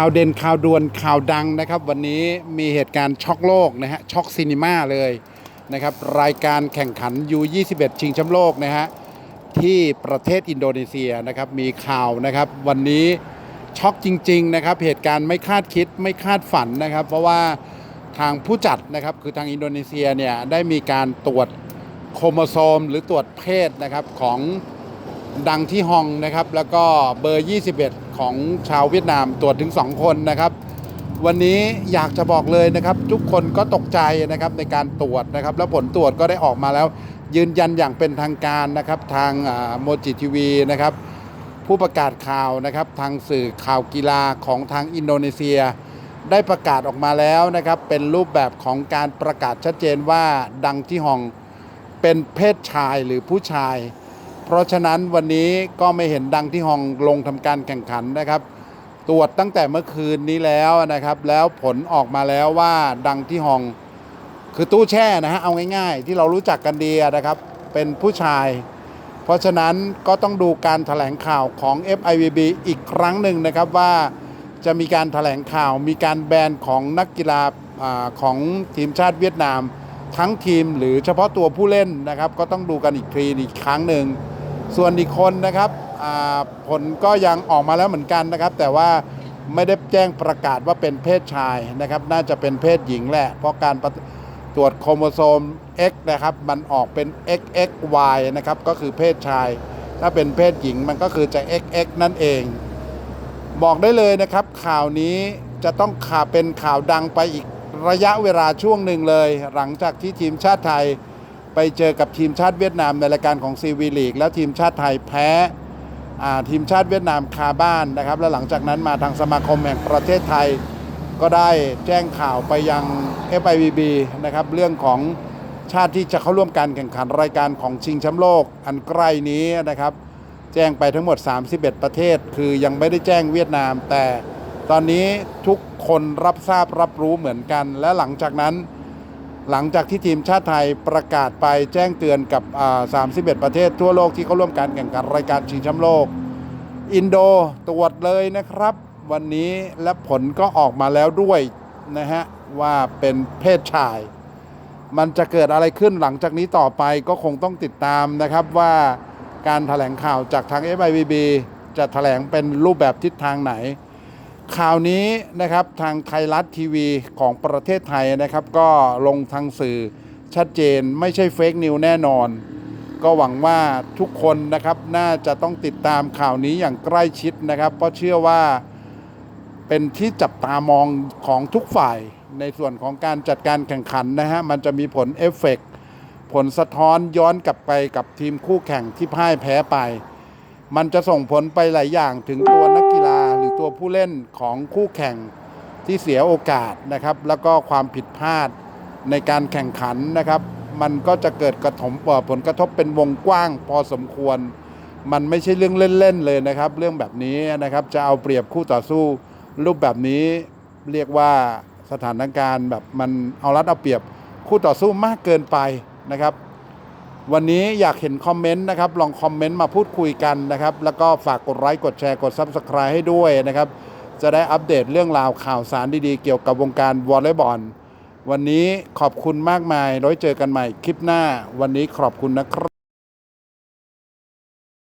ข่าวเด่นข่าวด่วนข่าวดังนะครับ วันนี้มีเหตุการณ์ช็อกโลกนะฮะช็อกซีนีมาเลยนะครับรายการแข่งขัน U21 ชิงแชมป์โลกนะฮะที่ประเทศอินโดนีเซียนะครับมีข่าวนะครับวันนี้ช็อกจริงๆนะครับเหตุการณ์ไม่คาดคิดไม่คาดฝันนะครับ เพราะว่าทางผู้จัดนะครับคือทางอินโดนีเซียเนี่ยได้มีการตรวจโครโมโซม หรือตรวจเพศนะครับของดังที่ฮองนะครับแล้วก็เบอร์ 21 ของชาวเวียดนามตรวจถึง 2 คนนะครับ วันนี้อยากจะบอกเลยนะครับ ทุกคนก็ตกใจนะครับในการตรวจนะครับ แล้วผลตรวจก็ได้ออกมาแล้ว ยืนยันอย่างเป็นทางการนะครับทางโมจิทีวีนะครับผู้ประกาศข่าวนะครับทางสื่อข่าวกีฬาของทางอินโดนีเซีย ได้ประกาศออกมาแล้วนะครับเป็นรูปแบบของการประกาศชัดเจนว่าดังที่ฮองเป็นเพศชายหรือผู้ชาย เพราะฉะนั้นวันนี้ก็ไม่เห็นดังที่ฮองลงทำการแข่งขันนะครับ ตรวจตั้งแต่เมื่อคืนนี้แล้วนะครับ แล้วผลออกมาแล้วว่าดังที่ฮองคือตู้แช่นะฮะเอาง่าย ๆ ที่เรารู้จักกันดีนะครับ เป็นผู้ชาย เพราะฉะนั้นก็ต้องดูการแถลงข่าวของ FIVB อีกครั้งหนึ่งนะครับว่าจะมีการแถลงข่าวมีการแบนของนักกีฬาอาของทีมชาติเวียดนาม ทั้งทีมหรือเฉพาะตัวผู้เล่นนะครับ ก็ต้องดูกันอีกทีอีกครั้งหนึ่ง ส่วนอีกคนนะครับผลก็ยังออกมาแล้วเหมือนกันนะครับ แต่ว่าไม่ได้แจ้งประกาศว่าเป็นเพศชายนะครับ น่าจะเป็นเพศหญิงแหละ เพราะการตรวจโครโมโซม X นะครับ มันออกเป็น XXY นะครับ ก็คือเพศชาย ถ้าเป็นเพศหญิงมันก็คือจะ XX นั่นเอง บอกได้เลยนะครับ ข่าวนี้จะต้องข่าวเป็นข่าวดังไปอีกระยะเวลาช่วงหนึ่งเลย หลังจากที่ทีมชาติไทย ไปเจอกับทีมชาติเวียดนามในรายการของซีวีลีกแล้วทีมชาติไทยแพ้ทีมชาติเวียดนามคาบ้านนะครับ แล้วหลังจากนั้นมาทางสมาคมแห่งประเทศไทย ก็ได้แจ้งข่าวไปยัง FIVB นะครับเรื่องของชาติที่จะเข้าร่วมการแข่งขันรายการของชิงแชมป์โลกอันใกล้นี้นะครับ แจ้งไปทั้งหมด 31 ประเทศ คือยังไม่ได้แจ้งเวียดนาม แต่ตอนนี้ทุกคนรับทราบรับรู้เหมือนกัน และหลังจากนั้น หลังจากที่ทีมชาติไทยประกาศไปแจ้งเตือนกับ 31 ประเทศทั่วโลกที่เข้าร่วมการแข่งขันรายการชิงแชมป์โลก อินโดตรวจเลยนะครับ วันนี้และผลก็ออกมาแล้วด้วยนะฮะว่าเป็นเพศชาย มันจะเกิดอะไรขึ้นหลังจากนี้ต่อไปก็คงต้องติดตามนะครับว่าการถแถลงข่าวจากทาง FIB จะถแถลงเป็นรูปแบบทิศทางไหน ข่าวนี้นะครับทางไทยรัฐทีวีของประเทศไทยนะครับ ก็ลงทางสื่อชัดเจนไม่ใช่เฟกนิวแน่นอน ก็หวังว่าทุกคนนะครับน่าจะต้องติดตามข่าวนี้อย่างใกล้ชิดนะครับ เพราะเชื่อว่าเป็นที่จับตามองของทุกฝ่ายในส่วนของการจัดการแข่งขันนะฮะมันจะมีผลเอฟเฟกต์ผลสะท้อนย้อนกลับไปกับทีมคู่แข่งที่พ่ายแพ้ไป มันจะส่งผลไปหลายอย่างถึงตัว ตัวผู้เล่นของคู่แข่งที่เสียโอกาสนะครับ แล้วก็ความผิดพลาดในการแข่งขันนะครับ มันก็จะเกิดกระทบผลกระทบเป็นวงกว้างพอสมควร มันไม่ใช่เรื่องเล่นๆเลยนะครับ เรื่องแบบนี้นะครับจะเอาเปรียบคู่ต่อสู้ รูปแบบนี้เรียกว่าสถานการณ์แบบมันเอารัดเอาเปรียบคู่ต่อสู้มากเกินไปนะครับ วันนี้อยากเห็นคอมเมนต์นะครับลองคอมเมนต์มาพูดคุยกันนะครับ แล้วก็ฝากกดไลค์กดแชร์กด Subscribe ให้ด้วยนะครับ จะได้อัปเดตเรื่องราวข่าวสารดีๆ เกี่ยวกับวงการวอลเลย์บอลวันนี้ขอบคุณมากมายไว้เจอกันใหม่คลิปหน้า วันนี้ขอบคุณนะครับ